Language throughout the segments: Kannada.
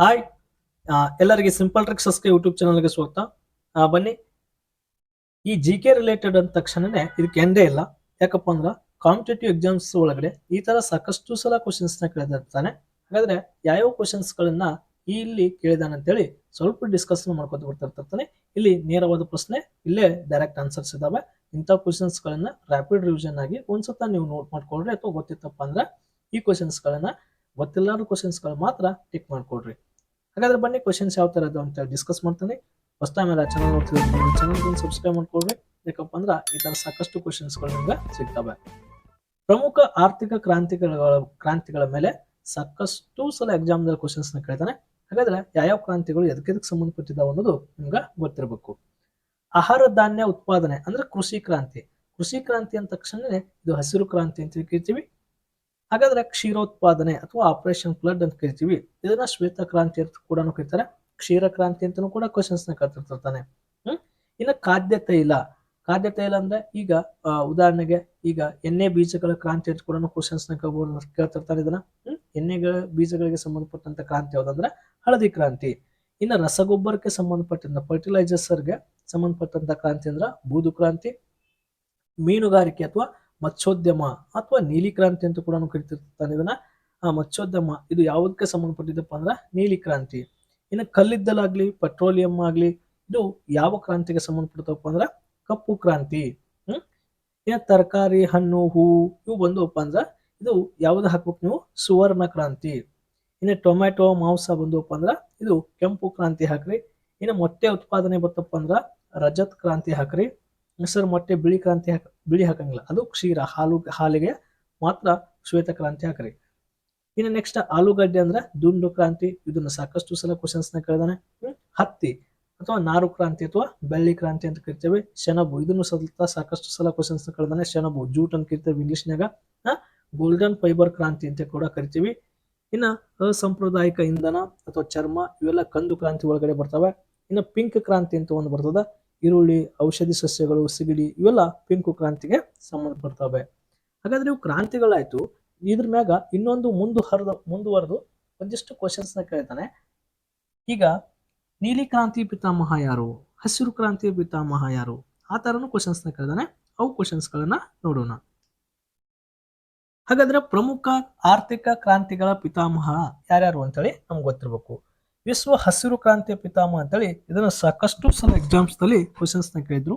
ಹಾಯ್ ಎಲ್ಲರಿಗೆ ಸಿಂಪಲ್ ಟ್ರಿಕ್ಸಸ್ಗೆ ಯೂಟ್ಯೂಬ್ ಚಾನಲ್ಗೆ ಸ್ವಾಗತ. ಬನ್ನಿ. ಈ ಜಿ ಕೆ ರಿಲೇಟೆಡ್ ಅಂದ ತಕ್ಷಣನೇ ಇದಕ್ಕೆ ಎಂದೇ ಇಲ್ಲ. ಯಾಕಪ್ಪ ಅಂದ್ರೆ ಕಾಂಪಿಟೇಟಿವ್ ಎಕ್ಸಾಮ್ಸ್ ಒಳಗಡೆ ಈ ತರ ಸಾಕಷ್ಟು ಸಲ ಕ್ವಶನ್ಸ್ನ ಕೇಳಿದಿರ್ತಾನೆ ಹಾಗಾದ್ರೆ ಯಾವ ಕ್ವಶನ್ಸ್ ಗಳನ್ನ ಇಲ್ಲಿ ಕೇಳಿದಾನೆ ಅಂತೇಳಿ ಸ್ವಲ್ಪ ಡಿಸ್ಕಸ್ ಮಾಡ್ಕೊತ ಬರ್ತಿರ್ತಾನೆ ಇಲ್ಲಿ ನೇರವಾದ ಪ್ರಶ್ನೆ, ಇಲ್ಲೇ ಡೈರೆಕ್ಟ್ ಆನ್ಸರ್ಸ್ ಇದಾವೆ. ಇಂಥ ಕ್ವಶನ್ಸ್ ಗಳನ್ನ ರ್ಯಾಪಿಡ್ ರಿವಿಷನ್ ಆಗಿ ಒಂದ್ಸತ ನೀವು ನೋಟ್ ಮಾಡ್ಕೊಳ್ರಿ ಅಥವಾ ಗೊತ್ತಿತ್ತಪ್ಪ ಅಂದ್ರೆ ಈ ಕ್ವಶನ್ಸ್ ಗಳನ್ನ ಗೊತ್ತಿಲ್ಲಾರ ಕ್ವಶನ್ಸ್ಗಳು ಮಾತ್ರ ಟಿಕ್ ಮಾಡ್ಕೊಡ್ರಿ ಹಾಗಾದ್ರೆ ಬನ್ನಿ ಕ್ವಶನ್ಸ್ ಯಾವ ತರ ಅಂತ ಡಿಸ್ಕಸ್ ಮಾಡ್ತಾನೆ. ಫಸ್ಟ್ ಟೈಮ್ ಎಲ್ಲ ಚಾನಲ್ ನೋಡ್ತಿದ್ರೆ ಚಾನಲ್ ಸಬ್ಸ್ಕ್ರೈಬ್ ಮಾಡ್ಕೊಳ್ರಿ. ಯಾಕಪ್ಪ ಅಂದ್ರೆ ಈ ತರ ಸಾಕಷ್ಟು ಕ್ವಶನ್ಸ್ಗಳು ನಿಮ್ಗೆ ಸಿಗ್ತವೆ. ಪ್ರಮುಖ ಆರ್ಥಿಕ ಕ್ರಾಂತಿಗಳ ಕ್ರಾಂತಿಗಳ ಮೇಲೆ ಸಾಕಷ್ಟು ಸಲ ಎಕ್ಸಾಮ್ನಲ್ಲಿ ಕ್ವಶನ್ಸ್ನ ಕೇಳ್ತಾನೆ. ಹಾಗಾದ್ರೆ ಯಾವ್ಯಾವ ಕ್ರಾಂತಿಗಳು ಎದಕ್ಕೆ ಸಂಬಂಧಪಟ್ಟಿದ್ದಾವೆ ಅನ್ನೋದು ನಿಮ್ಗೆ ಗೊತ್ತಿರಬೇಕು. ಆಹಾರ ಧಾನ್ಯ ಉತ್ಪಾದನೆ ಅಂದ್ರೆ ಕೃಷಿ ಕ್ರಾಂತಿ. ಕೃಷಿ ಕ್ರಾಂತಿ ಅಂದ ತಕ್ಷಣನೇ ಇದು ಹಸಿರು ಕ್ರಾಂತಿ ಅಂತ ಕರಿತೀವಿ ಹಾಗಾದ್ರೆ ಕ್ಷೀರೋತ್ಪಾದನೆ ಅಥವಾ ಆಪರೇಷನ್ ಫ್ಲಡ್ ಅಂತ ಕರಿತೀವಿ. ಇದನ್ನ ಶ್ವೇತ ಕ್ರಾಂತಿ ಅಂತ ಕೂಡ ಕರೀತಾರೆ. ಕ್ಷೀರ ಕ್ರಾಂತಿ ಅಂತಾನೂ ಕೂಡ ಕ್ವಶನ್ಸ್ನ ಕರ್ತಿರ್ತಾನೆ ಹ್ಮ್? ಇನ್ನು ಖಾದ್ಯ ತೈಲ. ಖಾದ್ಯ ತೈಲ ಅಂದ್ರೆ ಈಗ ಉದಾಹರಣೆಗೆ ಈಗ ಎಣ್ಣೆ ಬೀಜಗಳ ಕ್ರಾಂತಿ ಅಂತ ಕೂಡ ಕ್ವಶನ್ಸ್ನ ಕೇಳ್ತಿರ್ತಾನೆ ಇದನ್ನ. ಹ್ಮ್? ಎಣ್ಣೆಗಳ ಬೀಜಗಳಿಗೆ ಸಂಬಂಧಪಟ್ಟಂತ ಕ್ರಾಂತಿ ಯಾವ್ದಂದ್ರೆ ಹಳದಿ ಕ್ರಾಂತಿ. ಇನ್ನು ರಸಗೊಬ್ಬರಕ್ಕೆ ಸಂಬಂಧಪಟ್ಟಂತ ಫರ್ಟಿಲೈಸರ್ಸ್ಗೆ ಸಂಬಂಧಪಟ್ಟಂತ ಕ್ರಾಂತಿ ಅಂದ್ರ ಬೂದು ಕ್ರಾಂತಿ, ಮೀನುಗಾರಿಕೆ ಅಥವಾ ಮತ್ಸ್ಯೋದ್ಯಮ ಅಥವಾ ನೀಲಿ ಕ್ರಾಂತಿ ಅಂತ ಕೂಡ ಕರಿತಿರ್ತಾನೆ ಇದನ್ನ. ಆ ಮತ್ಸ್ಯೋದ್ಯಮ ಇದು ಯಾವುದಕ್ಕೆ ಸಂಬಂಧಪಟ್ಟಿದ್ದಪ್ಪ ಅಂದ್ರೆ ನೀಲಿ ಕ್ರಾಂತಿ ಇನ್ನು ಕಲ್ಲಿದ್ದಲಾಗ್ಲಿ, ಪೆಟ್ರೋಲಿಯಂ ಆಗ್ಲಿ, ಇದು ಯಾವ ಕ್ರಾಂತಿಗೆ ಸಂಬಂಧಪಡ್ತವಪ್ಪ ಅಂದ್ರ ಕಪ್ಪು ಕ್ರಾಂತಿ. ಹ್ಮ್? ತರಕಾರಿ, ಹಣ್ಣು, ಹೂ, ಇವು ಬಂದವಪ್ಪ ಅಂದ್ರ ಇದು ಯಾವ್ದು ಹಾಕ್ಬೇಕು ನೀವು? ಸುವರ್ಣ ಕ್ರಾಂತಿ. ಇನ್ನು ಟೊಮ್ಯಾಟೊ, ಮಾಂಸ ಬಂದವಪ್ಪ ಅಂದ್ರ ಇದು ಕೆಂಪು ಕ್ರಾಂತಿ ಹಾಕ್ರಿ. ಇನ್ನು ಮೊಟ್ಟೆ ಉತ್ಪಾದನೆ ಬತ್ತಪ್ಪ ಅಂದ್ರ ರಜತ್ ಕ್ರಾಂತಿ ಹಾಕ್ರಿ. ಸರ್ ಮೊಟ್ಟೆ ಬಿಳಿ ಕ್ರಾಂತಿ ಹಾಕ, ಬಿಳಿ ಹಾಕಂಗಿಲ್ಲ. ಅದು ಕ್ಷೀರ ಹಾಲು, ಹಾಲಿಗೆ ಮಾತ್ರ ಶ್ವೇತ ಕ್ರಾಂತಿ ಹಾಕ್ರಿ. ಇನ್ನು ನೆಕ್ಸ್ಟ್ ಆಲೂಗಡ್ಡೆ ಅಂದ್ರೆ ದುಂಡು ಕ್ರಾಂತಿ, ಇದನ್ನ ಸಾಕಷ್ಟು ಸಲ ಕ್ವಶನ್ಸ್ನ ಕೇಳಿದಾನೆ. ಹತ್ತಿ ಅಥವಾ ನಾರು ಕ್ರಾಂತಿ ಅಥವಾ ಬೆಳ್ಳಿ ಕ್ರಾಂತಿ ಅಂತ ಕರಿತೇವೆ. ಸೆಣಬು, ಇದನ್ನು ಸತ ಸಾಕಷ್ಟು ಸಲ ಕ್ವಶನ್ಸ್ ಕೇಳಿದಾನೆ. ಸೆಣಬು, ಜೂಟ್ ಅಂತ ಕರಿತೇವೆ ಇಂಗ್ಲಿಷ್ನಾಗ ಗೋಲ್ಡನ್ ಫೈಬರ್ ಕ್ರಾಂತಿ ಅಂತ ಕೂಡ ಕರಿತೀವಿ. ಇನ್ನ ಅಸಾಂಪ್ರದಾಯಿಕ ಇಂಧನ ಅಥವಾ ಚರ್ಮ ಇವೆಲ್ಲ ಕಂದು ಕ್ರಾಂತಿ ಒಳಗಡೆ ಬರ್ತವೆ. ಇನ್ನು ಪಿಂಕ್ ಕ್ರಾಂತಿ ಅಂತ ಒಂದು ಬರ್ತದ. ಈರುಳ್ಳಿ, ಔಷಧಿ ಸಸ್ಯಗಳು, ಸಿಗಡಿ ಇವೆಲ್ಲ ಪಿಂಕು ಕ್ರಾಂತಿಗೆ ಸಂಬಂಧಪಡ್ತವೆ. ಹಾಗಾದ್ರೆ ಇವು ಕ್ರಾಂತಿಗಳಾಯ್ತು. ಇದ್ರ ಮ್ಯಾಗ ಇನ್ನೊಂದು ಮುಂದು ಹರಿದ, ಮುಂದುವರೆದು ಒಂದಿಷ್ಟು ಕ್ವಶನ್ಸ್ನ ಕೇಳ್ತಾನೆ. ಈಗ ನೀಲಿ ಕ್ರಾಂತಿ ಪಿತಾಮಹ ಯಾರು? ಹಸಿರು ಕ್ರಾಂತಿ ಪಿತಾಮಹ ಯಾರು? ಆ ತರನು ಕ್ವಶನ್ಸ್ನ ಕೇಳ್ತಾನೆ. ಅವು ಕ್ವಶನ್ಸ್ ಗಳನ್ನ ನೋಡೋಣ. ಹಾಗಾದ್ರೆ ಪ್ರಮುಖ ಆರ್ಥಿಕ ಕ್ರಾಂತಿಗಳ ಪಿತಾಮಹ ಯಾರ್ಯಾರು ಅಂತೇಳಿ ನಮ್ಗೆ ಗೊತ್ತಿರ್ಬೇಕು. ವಿಶ್ವ ಹಸಿರು ಕ್ರಾಂತಿಯ ಪಿತಾಮಹ ಅಂತೇಳಿ ಇದನ್ನ ಸಾಕಷ್ಟು ಸಲ ಎಕ್ಸಾಮ್ಸ್ನಲ್ಲಿ ಕ್ವಶನ್ಸ್ನ ಕೇಳಿದ್ರು.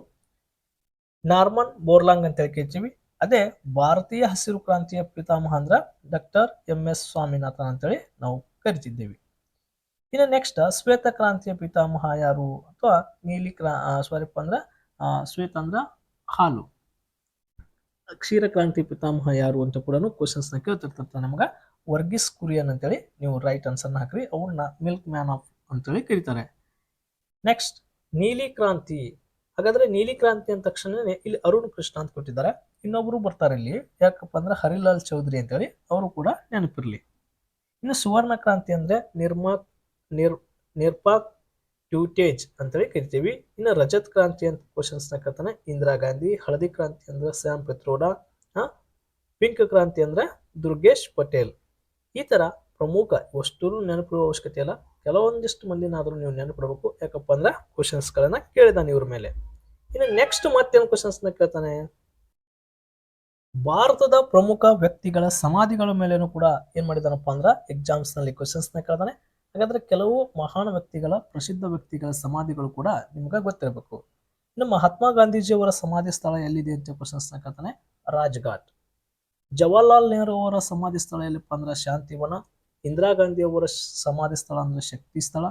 ನಾರ್ಮನ್ ಬೋರ್ಲಾಂಗ್ ಅಂತ ಹೇಳಿ ಕೇಳ್ತೀವಿ. ಅದೇ ಭಾರತೀಯ ಹಸಿರು ಕ್ರಾಂತಿಯ ಪಿತಾಮಹ ಅಂದ್ರ ಡಾಕ್ಟರ್ ಎಂ ಎಸ್ ಸ್ವಾಮಿನಾಥನ್ ಅಂತೇಳಿ ನಾವು ಕರಿತಿದ್ದೇವೆ. ಇನ್ನು ನೆಕ್ಸ್ಟ್ ಶ್ವೇತ ಕ್ರಾಂತಿಯ ಪಿತಾಮಹ ಯಾರು ಅಥವಾ ನೀಲಿ ಕ್ರಾ ಸಾರಿಪ್ಪ ಅಂದ್ರ ಶ್ವೇತ ಅಂದ್ರ ಹಾಲು. ಕ್ಷೀರ ಕ್ರಾಂತಿ ಪಿತಾಮಹ ಯಾರು ಅಂತ ಕೂಡ ಕ್ವಶನ್ಸ್ನ ಕೇಳ್ತಿರ್ತಿರ್ತಾರೆ ನಮಗ ವರ್ಗಿಸ್ ಕುರಿಯನ್ ಅಂತೇಳಿ ನೀವು ರೈಟ್ ಆನ್ಸರ್ನ ಹಾಕ್ರಿ. ಅವ್ರನ್ನ ಮಿಲ್ಕ್ ಮ್ಯಾನ್ ಆಫ್ ಅಂತೇಳಿ ಕರೀತಾರೆ. ನೆಕ್ಸ್ಟ್ ನೀಲಿ ಕ್ರಾಂತಿ ಹಾಗಾದ್ರೆ ನೀಲಿ ಕ್ರಾಂತಿ ಅಂದ ತಕ್ಷಣ ಇಲ್ಲಿ ಅರುಣ್ ಕೃಷ್ಣ ಅಂತ ಕೊಟ್ಟಿದ್ದಾರೆ. ಇನ್ನೊಬ್ರು ಬರ್ತಾರೆ ಇಲ್ಲಿ. ಯಾಕಪ್ಪ ಅಂದ್ರೆ ಹರಿಲಾಲ್ ಚೌಧರಿ ಅಂತೇಳಿ ಅವರು ಕೂಡ ನೆನಪಿರ್ಲಿ. ಇನ್ನು ಸುವರ್ಣ ಕ್ರಾಂತಿ ಅಂದ್ರೆ ನಿರ್ಮಾ ನಿರ್, ನಿರ್ಪಾಕ್ ಟ್ಯೂಟೇಜ್ ಅಂತೇಳಿ ಕರಿತೀವಿ. ಇನ್ನು ರಜತ್ ಕ್ರಾಂತಿ ಅಂತ ಕ್ವಶನ್ಸ್ನ ಕೇಳ್ತಾನೆ ಇಂದಿರಾ ಗಾಂಧಿ, ಹಳದಿ ಕ್ರಾಂತಿ ಅಂದ್ರೆ ಸ್ಯಾಮ್ ಪಿತ್ರೋಡಾ ಪಿಂಕ್ ಕ್ರಾಂತಿ ಅಂದ್ರೆ ದುರ್ಗೇಶ್ ಪಟೇಲ್. ಈ ತರ ಪ್ರಮುಖ ಅಷ್ಟು ನೆನಪಿಡುವ ಅವಶ್ಯಕತೆ ಇಲ್ಲ ಕೆಲವೊಂದಿಷ್ಟು ಮಂದಿನಾದರೂ ನೀವು ನೆನಪಿಡಬೇಕು. ಯಾಕಪ್ಪ ಅಂದ್ರೆ ಕ್ವಶನ್ಸ್ಗಳನ್ನು ಕೇಳಿದಾನೆ ಇವ್ರ ಮೇಲೆ. ಇನ್ನು ನೆಕ್ಸ್ಟ್ ಮತ್ತೇನು ಕ್ವಶನ್ಸ್ನ ಕೇಳ್ತಾನೆ? ಭಾರತದ ಪ್ರಮುಖ ವ್ಯಕ್ತಿಗಳ ಸಮಾಧಿಗಳ ಮೇಲೇನು ಕೂಡ ಏನ್ ಮಾಡಿದಾನಪ್ಪ ಅಂದ್ರೆ ಎಕ್ಸಾಮ್ಸ್ನಲ್ಲಿ ಕ್ವಶನ್ಸ್ನ ಕೇಳ್ತಾನೆ. ಹಾಗಾದ್ರೆ ಕೆಲವು ಮಹಾನ್ ವ್ಯಕ್ತಿಗಳ, ಪ್ರಸಿದ್ಧ ವ್ಯಕ್ತಿಗಳ ಸಮಾಧಿಗಳು ಕೂಡ ನಿಮ್ಗೆ ಗೊತ್ತಿರಬೇಕು. ಇನ್ನು ಮಹಾತ್ಮ ಗಾಂಧೀಜಿಯವರ ಸಮಾಧಿ ಸ್ಥಳ ಎಲ್ಲಿದೆ ಅಂತ ಕ್ವಶನ್ಸ್ನ ಕೇಳ್ತಾನೆ? ರಾಜ್ಘಾಟ್. ಜವಾಹರ್ಲಾಲ್ ನೆಹರು ಅವರ ಸಮಾಧಿ ಸ್ಥಳ ಎಲ್ಲಪ್ಪ ಅಂದ್ರೆ ಶಾಂತಿವನ, ಇಂದಿರಾ ಗಾಂಧಿ ಅವರ ಸಮಾಧಿ ಸ್ಥಳ ಅಂದ್ರೆ ಶಕ್ತಿ ಸ್ಥಳ,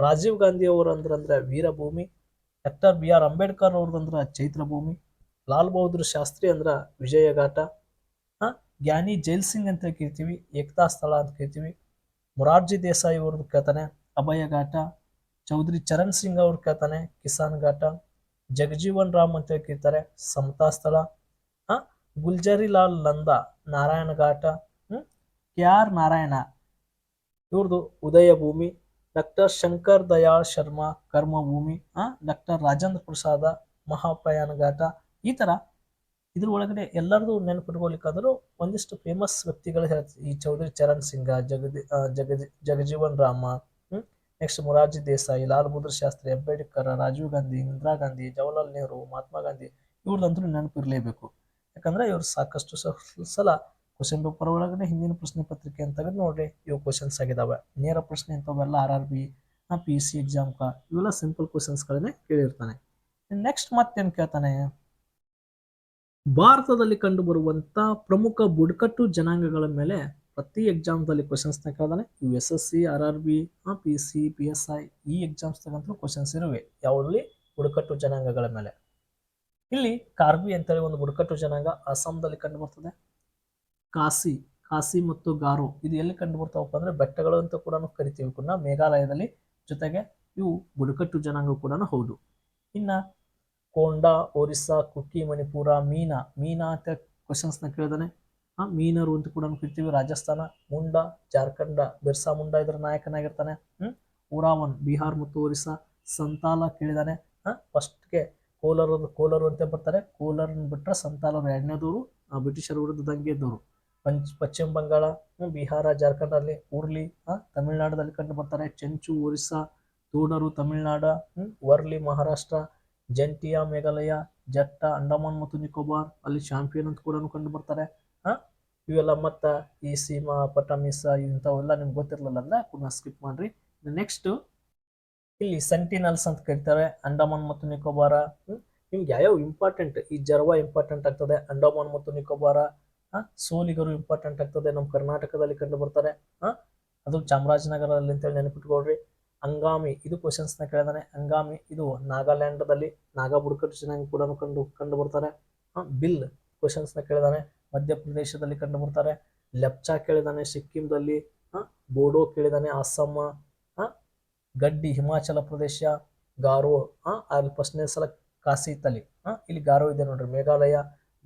ರಾಜೀವ್ ಗಾಂಧಿ ಅವರ ಅಂದ್ರೆ Veer Bhumi doctor B R Ambedkar Chaitya Bhumi Lal Bahadur Shastri ಅಂದ್ರ ವಿಜಯ ಘಾಟ ಜ್ಞಾನಿ ಜೈಲ್ ಸಿಂಗ್ ಅಂತ ಕೇಳ್ತೀವಿ ಏಕತಾ ಸ್ಥಳ ಅಂತ ಕೇಳ್ತೀವಿ ಮೊರಾರ್ಜಿ ದೇಸಾಯಿ ಅವ್ರದ್ದು ಕೇಳ್ತಾನೆ, ಅಭಯ ಘಾಟ, ಚೌಧರಿ ಚರಣ್ ಸಿಂಗ್ ಅವ್ರು ಕೇಳ್ತಾನೆ, ಕಿಸಾನ್ ಘಾಟ, ಜಗಜೀವನ್ ರಾಮ್ ಅಂತ ಕೇಳ್ತಾರೆ ಸಮತಾ ಸ್ಥಳ, ಹಾ ಗುಲ್ಜರಿ ಲಾಲ್ ನಂದಾ ನಾರಾಯಣ ಘಾಟ ಹ್ಮ್? ಕೆ ನಾರಾಯಣ ಇವ್ರದ್ದು ಉದಯ ಭೂಮಿ, ಡಾಕ್ಟರ್ ಶಂಕರ್ ದಯಾಳ್ ಶರ್ಮಾ ಕರ್ಮಭೂಮಿ ಆ? ಡಾಕ್ಟರ್ ರಾಜೇಂದ್ರ ಪ್ರಸಾದ ಮಹಾಪ್ರಯಾಣ ಘಾಟ, ಈ ತರ ಇದ್ರ ಒಳಗಡೆ ಎಲ್ಲರದು ನೆನಪಿಟ್ಕೊಳ್ಲಿಕ್ಕಾದರೂ ಒಂದಿಷ್ಟು ಫೇಮಸ್ ವ್ಯಕ್ತಿಗಳು ಹೇಳ್ತಾರೆ ಈ ಚೌಧರಿ ಚರಣ್ ಸಿಂಗ, ಜಗದಿ ಜಗಜಿ ಜಗಜೀವನ್ ರಾಮ ನೆಕ್ಸ್ಟ್ ಮೊರಾರ್ಜಿ ದೇಸಾಯಿ, ಲಾಲ್ ಬಹದ್ದೂರ್ ಶಾಸ್ತ್ರಿ, ಅಂಬೇಡ್ಕರ್, ರಾಜೀವ್ ಗಾಂಧಿ, ಇಂದಿರಾ ಗಾಂಧಿ, ಜವಾಹರ್ಲಾಲ್ ನೆಹರು, ಮಹಾತ್ಮ ಗಾಂಧಿ, ಇವ್ರದಂತೂ ನೆನಪಿರಲೇಬೇಕು. ಯಾಕಂದ್ರೆ ಇವ್ರು ಸಾಕಷ್ಟು ಸಲ ಕ್ವಶನ್ ಪೇಪರ್ ಒಳಗಡೆ ಹಿಂದಿನ ಪ್ರಶ್ನೆ ಪತ್ರಿಕೆ ಅಂತ ನೋಡಿ ಇವು ಕ್ವಶನ್ಸ್ ಆಗಿದಾವೆ. ನೇರ ಪ್ರಶ್ನೆ ಇಂಥವೆಲ್ಲ R R B P U C exam ಕ, ಇವೆಲ್ಲ ಸಿಂಪಲ್ ಕ್ವಶನ್ಸ್ಗಳನ್ನೇ ಕೇಳಿರ್ತಾನೆ. ನೆಕ್ಸ್ಟ್ ಮತ್ತೇನು ಕೇಳ್ತಾನೆ? ಭಾರತದಲ್ಲಿ ಕಂಡುಬರುವಂತ ಪ್ರಮುಖ ಬುಡಕಟ್ಟು ಜನಾಂಗಗಳ ಮೇಲೆ ಪ್ರತಿ ಎಕ್ಸಾಮ್ದಲ್ಲಿ ಕ್ವಶನ್ಸ್ನ ಕೇಳ್ದಾನೆ ಇವು S S C R R B P C P S I ಈ ಎಕ್ಸಾಮ್ಸ್ ತಗಂತೂ ಕ್ವಶನ್ಸ್ ಇರುವೆ. ಯಾವಲ್ಲಿ ಬುಡಕಟ್ಟು ಜನಾಂಗಗಳ ಮೇಲೆ. ಇಲ್ಲಿ ಕಾರ್ಬಿ ಅಂತೇಳಿ ಒಂದು ಬುಡಕಟ್ಟು ಜನಾಂಗ ಅಸ್ಸಾಂದಲ್ಲಿ ಕಂಡು ಬರ್ತದೆ ಕಾಸಿ ಕಾಸಿ ಮತ್ತು ಗಾರೋ ಇದು ಎಲ್ಲಿ ಕಂಡು ಬರ್ತಾವಪ್ಪ ಅಂದ್ರೆ ಬೆಟ್ಟಗಳು ಅಂತ ಕೂಡ ಕರಿತೀವಿ. ಕೂಡ ಮೇಘಾಲಯದಲ್ಲಿ ಜೊತೆಗೆ ಇವು ಬುಡಕಟ್ಟು ಜನಾಂಗ ಕೂಡ ಹೌದು. ಇನ್ನ ಕೊಂಡಾ, ಒರಿಸ್ಸಾ, ಕುಕ್ಕಿ, ಮಣಿಪುರ, ಮೀನಾ ಮೀನಾ ಅಂತ ಕ್ವಶನ್ಸ್ನ ಕೇಳಿದಾನೆ. ಆ ಮೀನರು ಅಂತ ಕೂಡ ಕರಿತೀವಿ. ರಾಜಸ್ಥಾನ, ಮುಂಡಾ, ಜಾರ್ಖಂಡ, ಬಿರ್ಸಾ ಮುಂಡಾ ಇದರ ನಾಯಕನಾಗಿರ್ತಾನೆ. ಹ್ಮ್? ಉರಾವನ್ ಬಿಹಾರ್ ಮತ್ತು ಒರಿಸ್ಸಾ ಸಂತಾಲ ಕೇಳಿದಾನೆ. ಫಸ್ಟ್ಗೆ ಕೋಲಾರ ಕೋಲಾರು ಅಂತ ಬರ್ತಾರೆ. ಕೋಲಾರನ ಬಿಟ್ಟರೆ ಸಂತಾಲರು ಎರಡನೇದವರು ಬ್ರಿಟಿಷರ ವಿರುದ್ಧ ದಂಗೆ ಇದ್ದವರು. ಪಂಚ್ ಪಶ್ಚಿಮ ಬಂಗಾಳ ಬಿಹಾರ ಜಾರ್ಖಂಡ್ ಅಲ್ಲಿ ಉರ್ಲಿ ತಮಿಳ್ನಾಡದಲ್ಲಿ ಕಂಡು ಬರ್ತಾರೆ. ಚೆಂಚು, ಒರಿಸ್ಸಾ ತೂಡರು ತಮಿಳ್ನಾಡ ವರ್ಲಿ, ಮಹಾರಾಷ್ಟ್ರ, ಜಂಟಿಯಾ, ಮೇಘಾಲಯ, ಜಟ್ಟ, ಅಂಡಮಾನ್ ಮತ್ತು ನಿಕೋಬಾರ್ ಅಲ್ಲಿ ಚಾಂಪಿಯನ್ ಅಂತ ಕೂಡ ಕಂಡು ಬರ್ತಾರೆ. ಇವೆಲ್ಲ ಮತ್ತು ಈ ಸೀಮಾ ಪಟಾಮಿಸ ಇಂಥವೆಲ್ಲ ನಿಮ್ಗೆ ಗೊತ್ತಿರಲಿಲ್ಲ ಅಂದ್ರೆ ಪುನಃ ಸ್ಕಿಪ್ ಮಾಡ್ರಿ. ನೆಕ್ಸ್ಟ್ ಇಲ್ಲಿ ಸೆಂಟಿನಲ್ಸ್ ಅಂತ ಕರೀತಾರೆ ಅಂಡಮಾನ್ ಮತ್ತು ನಿಕೋಬಾರ? ನಿಮ್ಗೆ ಯಾವ್ಯಾವ ಇಂಪಾರ್ಟೆಂಟ್ ಈ ಜರ್ವಾ ಇಂಪಾರ್ಟೆಂಟ್ ಆಗ್ತದೆ ಅಂಡಮಾನ್ ಮತ್ತು ನಿಕೋಬಾರ. ಸೋಲಿಗರು ಇಂಪಾರ್ಟೆಂಟ್ ಆಗ್ತದೆ ನಮ್ಮ ಕರ್ನಾಟಕದಲ್ಲಿ ಕಂಡು ಬರ್ತಾರೆ. ಅದು ಚಾಮರಾಜನಗರದಲ್ಲಿ ಅಂತೇಳಿ ನೆನಪಿಟ್ಕೊಳ್ರಿ. ಅಂಗಾಮಿ ಇದು ಕ್ವಶನ್ಸ್ನ ಕೇಳಿದಾನೆ. ಅಂಗಾಮಿ ಇದು ನಾಗಾಲ್ಯಾಂಡದಲ್ಲಿ ನಾಗಾ ಬುಡಕಟ್ಟು ಜನಾಂಗ ಕೂಡ ಕಂಡು ಕಂಡು ಬರ್ತಾರೆ. ಬಿಲ್ ಕ್ವಶನ್ಸ್ನ ಕೇಳಿದಾನೆ. ಮಧ್ಯಪ್ರದೇಶದಲ್ಲಿ ಕಂಡು ಬರ್ತಾರೆ. ಲೆಪ್ಚಾ ಕೇಳಿದಾನೆ ಸಿಕ್ಕಿಂದಲ್ಲಿ ಬೋಡೋ ಕೇಳಿದಾನೆ ಅಸ್ಸಾಂ ಆ, ಗಡ್ಡಿ, ಹಿಮಾಚಲ ಪ್ರದೇಶ, ಗಾರೋ ಅಲ್ಲಿ ಫಸ್ಟ್ನೇ ಸಲ ಕಾಸಿ ತಲಿ ಇಲ್ಲಿ ಗಾರೋ ಇದೆ ನೋಡ್ರಿ, ಮೇಘಾಲಯ,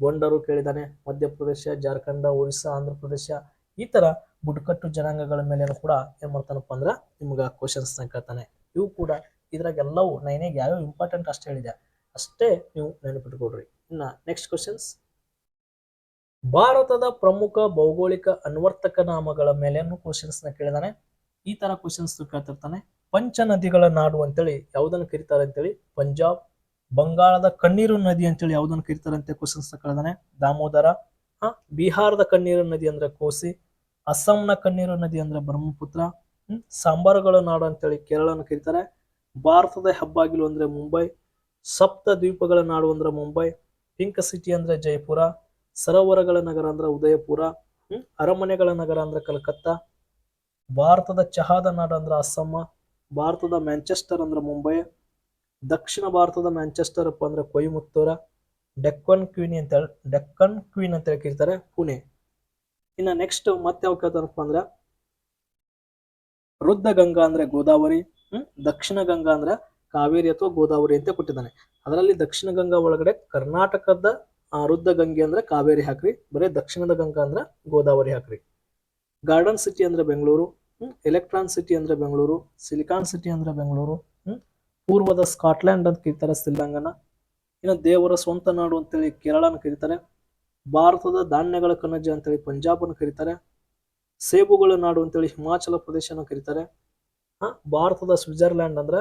ಗೊಂಡರು ಕೇಳಿದಾನೆ, ಮಧ್ಯಪ್ರದೇಶ, ಜಾರ್ಖಂಡ, ಒರಿಸ್ಸಾ ಆಂಧ್ರ ಪ್ರದೇಶ ಈ ತರ ಬುಡಕಟ್ಟು ಜನಾಂಗಗಳ ಮೇಲೆ ಕೂಡ ಏನ್ ಮಾಡ್ತಾನಪ್ಪ ಅಂದ್ರ ನಿಮ್ಗ ಕ್ವಶನ್ಸ್ ಕೇಳ್ತಾನೆ. ಇವು ಕೂಡ ಇದ್ರಾಗ ಎಲ್ಲವೂ ನೈನೇಗೆ ಯಾವ್ಯಾವ ಇಂಪಾರ್ಟೆಂಟ್ ಅಷ್ಟೇ ಹೇಳಿದೆ. ಅಷ್ಟೇ ನೀವು ನೆನಪಿಟ್ಕೊಡ್ರಿ ಇನ್ನ ನೆಕ್ಸ್ಟ್ ಕ್ವಶನ್ಸ್ ಭಾರತದ ಪ್ರಮುಖ ಭೌಗೋಳಿಕ ಅನ್ವರ್ತಕ ನಾಮಗಳ ಮೇಲೇನು ಕ್ವಶನ್ಸ್ನ ಕೇಳಿದಾನೆ. ಈ ತರ ಕ್ವಶನ್ಸ್ ಕೇಳ್ತಿರ್ತಾನೆ. ಪಂಚ ನದಿಗಳ ನಾಡು ಅಂತೇಳಿ ಯಾವುದನ್ನು ಕರೀತಾರೆ ಅಂತೇಳಿ? ಪಂಜಾಬ್, ಬಂಗಾಳದ ಕಣ್ಣೀರು ನದಿ ಅಂತೇಳಿ ಯಾವುದನ್ನು ಕರೀತಾರೆ ಅಂತ ಕ್ವಶನ್ಸ್ ಕೇಳಿದಾನೆ ದಾಮೋದರ, ಹಾ? ಬಿಹಾರದ ಕಣ್ಣೀರು ನದಿ ಅಂದ್ರೆ ಕೋಸಿ, ಅಸ್ಸಾಂನ ಕಣ್ಣೀರು ನದಿ ಅಂದ್ರೆ ಬ್ರಹ್ಮಪುತ್ರ, ಹ್ಮ್? ಸಾಂಬಾರುಗಳ ನಾಡು ಅಂತೇಳಿ ಕೇರಳನ ಕರೀತಾರೆ. ಭಾರತದ ಹೆಬ್ಬಾಗಿಲು ಅಂದ್ರೆ ಮುಂಬೈ, ಸಪ್ತ ದ್ವೀಪಗಳ ನಾಡು ಅಂದ್ರೆ ಮುಂಬೈ, ಪಿಂಕ್ ಸಿಟಿ ಅಂದ್ರೆ ಜೈಪುರ, ಸರೋವರಗಳ ನಗರ ಅಂದ್ರೆ ಉದಯಪುರ, ಹ್ಮ್? ಅರಮನೆಗಳ ನಗರ ಅಂದ್ರೆ ಕಲ್ಕತ್ತಾ, ಭಾರತದ ಚಹಾದ ನಾಡು ಅಂದ್ರೆ ಅಸ್ಸಾಂ ಭಾರತದ ಮ್ಯಾಂಚೆಸ್ಟರ್ ಅಂದ್ರೆ ಮುಂಬೈ, ದಕ್ಷಿಣ ಭಾರತದ ಮ್ಯಾಂಚೆಸ್ಟರ್ ಅಪ್ಪ ಅಂದ್ರೆ ಕೊಯಮತ್ತೂರ, ಡೆಕ್ಕನ್ ಕ್ವೀನ್ ಅಂತ ಡೆಕ್ಕನ್ ಕ್ವೀನ್ ಅಂತ ಹೇಳಿ ಕೇಳ್ತಾರೆ ಪುಣೆ. ಇನ್ನ ನೆಕ್ಸ್ಟ್ ಮತ್ತೆ ಯಾವ ಕೇಳ್ತಾರಪ್ಪ ಅಂದ್ರೆ ರುದ್ಧ ಗಂಗಾ ಅಂದ್ರೆ ಗೋದಾವರಿ, ಹ್ಮ್, ದಕ್ಷಿಣ ಗಂಗಾ ಅಂದ್ರೆ ಕಾವೇರಿ ಅಥವಾ ಗೋದಾವರಿ ಅಂತ ಕೊಟ್ಟಿದ್ದಾನೆ. ಅದರಲ್ಲಿ ದಕ್ಷಿಣ ಗಂಗಾ ಒಳಗಡೆ ಕರ್ನಾಟಕದ ರುದ್ಧ ಗಂಗೆ ಅಂದ್ರೆ ಕಾವೇರಿ ಹಾಕ್ರಿ, ಬರೀ ದಕ್ಷಿಣದ ಗಂಗಾ ಅಂದ್ರೆ ಗೋದಾವರಿ ಹಾಕ್ರಿ. ಗಾರ್ಡನ್ ಸಿಟಿ ಅಂದ್ರೆ ಬೆಂಗಳೂರು ಎಲೆಕ್ಟ್ರಾನ್ ಸಿಟಿ ಅಂದ್ರೆ ಬೆಂಗಳೂರು ಸಿಲಿಕಾನ್ ಸಿಟಿ ಅಂದ್ರೆ ಬೆಂಗಳೂರು ಪೂರ್ವದ ಸ್ಕಾಟ್ಲ್ಯಾಂಡ್ ಅಂತ ಕರೀತಾರೆ ಸಿಲ್ಲಂಗನ ಇನ್ನು ದೇವರ ಸ್ವಂತ ನಾಡು ಅಂತೇಳಿ ಕೇರಳನ ಕರೀತಾರೆ. ಭಾರತದ ಧಾನ್ಯಗಳ ಕಣಜ ಅಂತೇಳಿ ಪಂಜಾಬನ ಕರೀತಾರೆ. ಸೇಬುಗಳ ನಾಡು ಅಂತೇಳಿ ಹಿಮಾಚಲ ಪ್ರದೇಶನ ಕರೀತಾರೆ. ಹಾ, ಭಾರತದ ಸ್ವಿಟ್ಜರ್ಲ್ಯಾಂಡ್ ಅಂದ್ರೆ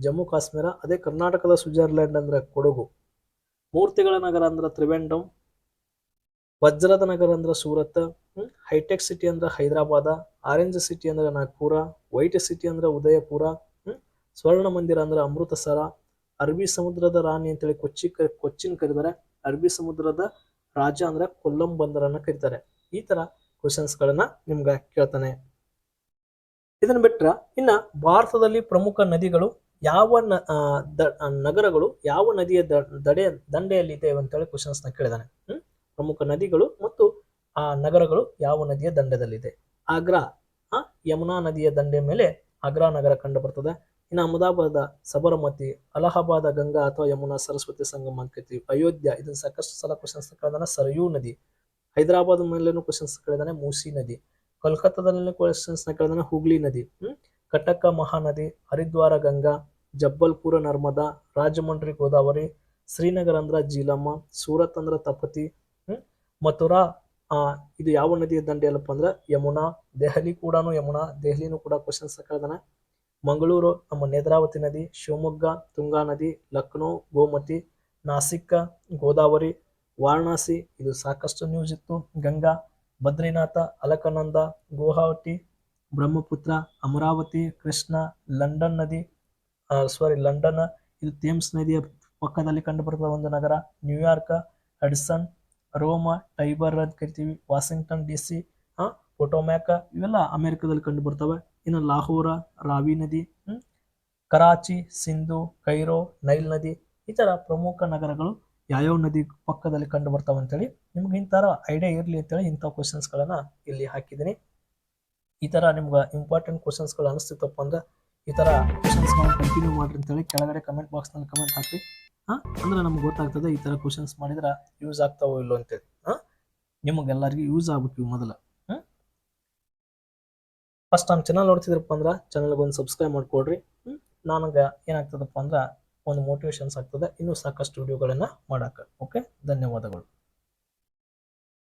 ಜಮ್ಮು ಕಾಶ್ಮೀರ, ಅದೇ ಕರ್ನಾಟಕದ ಸ್ವಿಟ್ಜರ್ಲ್ಯಾಂಡ್ ಅಂದ್ರೆ ಕೊಡಗು. ಮೂರ್ತಿಗಳ ನಗರ ಅಂದ್ರೆ ತ್ರಿವೆಂಡಂ ವಜ್ರದ ನಗರ ಅಂದ್ರೆ ಸೂರತ್ ಹೈಟೆಕ್ ಸಿಟಿ ಅಂದ್ರೆ ಹೈದರಾಬಾದ, ಆರೆಂಜ್ ಸಿಟಿ ಅಂದ್ರೆ ನಾಗ್ಪುರ, ವೈಟ್ ಸಿಟಿ ಅಂದ್ರೆ ಉದಯಪುರ ಸ್ವರ್ಣ ಮಂದಿರ ಅಂದ್ರೆ ಅಮೃತಸರ ಅರಬಿ ಸಮುದ್ರದ ರಾಣಿ ಅಂತೇಳಿ ಕೊಚ್ಚಿ ಕೊಚ್ಚಿನ್ ಕರೀತಾರೆ. ಅರಬಿ ಸಮುದ್ರದ ರಾಜ ಅಂದ್ರೆ ಕೊಲ್ಲಂ ಬಂದರನ್ನ ಕರೀತಾರೆ. ಈ ತರ ಕ್ವಶನ್ಸ್ ಗಳನ್ನ ನಿಮ್ಗ ಕೇಳ್ತಾನೆ. ಇದನ್ನ ಬಿಟ್ರ ಇನ್ನ ಭಾರತದಲ್ಲಿ ಪ್ರಮುಖ ನದಿಗಳು ಯಾವ ನಗರಗಳು ಯಾವ ನದಿಯ ದಡೆ ದಂಡೆಯಲ್ಲಿ ಇದೆ ಅಂತೇಳಿ ಕ್ವಶನ್ಸ್ನ ಕೇಳಿದಾನೆ ಹ್ಮ್ ಪ್ರಮುಖ ನದಿಗಳು ಮತ್ತು ಆ ನಗರಗಳು ಯಾವ ನದಿಯ ದಂಡದಲ್ಲಿದೆ? ಆಗ್ರಾ. ಆ ಯಮುನಾ ನದಿಯ ದಂಡೆ ಮೇಲೆ ಆಗ್ರಾ ನಗರ ಕಂಡು ಬರ್ತದೆ ಇನ್ನು ಅಹಮದಾಬಾದ ಸಬರಮತಿ ಅಲಹಾಬಾದ ಗಂಗಾ ಅಥವಾ ಯಮುನಾ ಸರಸ್ವತಿ ಸಂಗಮ ಅಂತ ಕರಿತೀವಿ ಅಯೋಧ್ಯ, ಇದನ್ನ ಸಾಕಷ್ಟು ಸಲ ಕ್ವಶನ್ಸ್ ಕೇಳಿದಾನೆ. ಸರಯೂ ನದಿ. ಹೈದರಾಬಾದ್ ಮೇಲೆನೂ ಕ್ವಶನ್ಸ್ ಕೇಳಿದಾನೆ. ಮೂಸಿ ನದಿ. ಕೋಲ್ಕತ್ತಾದಲ್ಲಿ ಕ್ವಶನ್ಸ್ ಕೇಳಿದಾನೆ. ಹುಗ್ಲಿ ನದಿ. ಹ್ಮ್? ಕಟಕ ಮಹಾನದಿ, ಹರಿದ್ವಾರ ಗಂಗಾ, ಜಬ್ಬಲ್ಪುರ ನರ್ಮದಾ, ರಾಜಮಂಡ್ರಿ, ಗೋದಾವರಿ, ಶ್ರೀನಗರ ಅಂದ್ರ ಜೀಲಮ್ಮ, ಸೂರತ್ ಅಂದ್ರ ತಪತಿ ಮಥುರಾ ಇದು ಯಾವ ನದಿಯ ದಂಡೆ ಅಲ್ಲಪ್ಪ ಅಂದ್ರೆ ಯಮುನಾ, ದೆಹಲಿ ಕೂಡ ಯಮುನಾ, ದೆಹಲಿನೂ ಕೂಡ ಕ್ವಶನ್ಸ್ ಕಳೆದಾನೆ ಮಂಗಳೂರು, ನಮ್ಮ ನೇತ್ರಾವತಿ ನದಿ, ಶಿವಮೊಗ್ಗ, ತುಂಗಾ ನದಿ, ಲಕ್ನೋ, ಗೋಮತಿ, ನಾಸಿಕ್, ಗೋದಾವರಿ, ವಾರಣಾಸಿ, ಇದು ಸಾಕಷ್ಟು ನ್ಯೂಸ್ ಇತ್ತು. ಗಂಗಾ, ಬದ್ರಿನಾಥ, ಅಲಕನಂದ, ಗುವಾಹಟಿ, ಬ್ರಹ್ಮಪುತ್ರ, ಅಮರಾವತಿ, ಕೃಷ್ಣ, ಲಂಡನ್ ನದಿ ಸಾರಿ ಲಂಡನ್, ಇದು ಥೇಮ್ಸ್ ನದಿಯ ಪಕ್ಕದಲ್ಲಿ ಕಂಡುಬರುತ್ತ ಒಂದು ನಗರ, New York, Hudson Rome, Tiber ಅಂತ ಕರಿತೀವಿ, ವಾಷಿಂಗ್ಟನ್ ಡಿ ಸಿ ಪೊಟೋಮ್ಯಾಕ, ಇವೆಲ್ಲ ಅಮೆರಿಕದಲ್ಲಿ ಕಂಡು ಬರ್ತವೆ ಇನ್ನು ಲಾಹೋರ, ರಾವಿ ನದಿ ಕರಾಚಿ, ಸಿಂಧು, ಕೈರೋ, ನೈಲ್ ನದಿ, ಈ ಪ್ರಮುಖ ನಗರಗಳು ಯಾವ್ಯಾವ ನದಿ ಪಕ್ಕದಲ್ಲಿ ಕಂಡು ಬರ್ತಾವೆ ಅಂತೇಳಿ ನಿಮ್ಗೆ ಇಂಥರ ಐಡಿಯಾ ಇರಲಿ ಅಂತೇಳಿ ಇಂಥ ಕ್ವಶನ್ಸ್ಗಳನ್ನ ಇಲ್ಲಿ ಹಾಕಿದ್ದೀನಿ. ಈ ಥರ ನಿಮ್ಗೆ ಇಂಪಾರ್ಟೆಂಟ್ ಕ್ವಶನ್ಸ್ಗಳು ಅನಿಸ್ತಿತ್ತಪ್ಪ ಅಂದ್ರೆ ಈ ಥರ ಕ್ವಶನ್ಸ್ಗಳನ್ನ ಕಂಟಿನ್ಯೂ ಮಾಡಿರಿ ಅಂತೇಳಿ ಕೆಳಗಡೆ ಕಮೆಂಟ್ ಬಾಕ್ಸ್ನಲ್ಲಿ ಕಮೆಂಟ್ ಹಾಕಿ ಅಂದ್ರೆ ನಮ್ಗೆ ಗೊತ್ತಾಗ್ತದೆ ಈ ಥರ ಕ್ವಶನ್ಸ್ ಮಾಡಿದ್ರೆ ಯೂಸ್ ಆಗ್ತಾವೋ ಇಲ್ಲೋ ಅಂತೇಳಿ ಹಾಂ? ನಿಮಗೆಲ್ಲರಿಗೂ ಯೂಸ್ ಆಗ್ಬೇಕು ಇವು ಮೊದಲು. ಹ್ಞೂ ಫಸ್ಟ್ ನಮ್ಮ ಚಾನಲ್ ನೋಡ್ತಿದ್ರಪ್ಪ ಅಂದ್ರೆ ಚಾನಲ್ಗೆ ಒಂದು ಸಬ್ಸ್ಕ್ರೈಬ್ ಮಾಡ್ಕೊಡ್ರಿ. ಹ್ಞೂ ನನಗೆ ಏನಾಗ್ತದಪ್ಪ ಅಂದ್ರೆ ಒಂದು ಮೋಟಿವೇಶನ್ಸ್ ಆಗ್ತದೆ. ಇನ್ನೂ ಸಾಕಷ್ಟು ವಿಡಿಯೋಗಳನ್ನು ಮಾಡೋಕೆ. ಓಕೆ ಧನ್ಯವಾದಗಳು.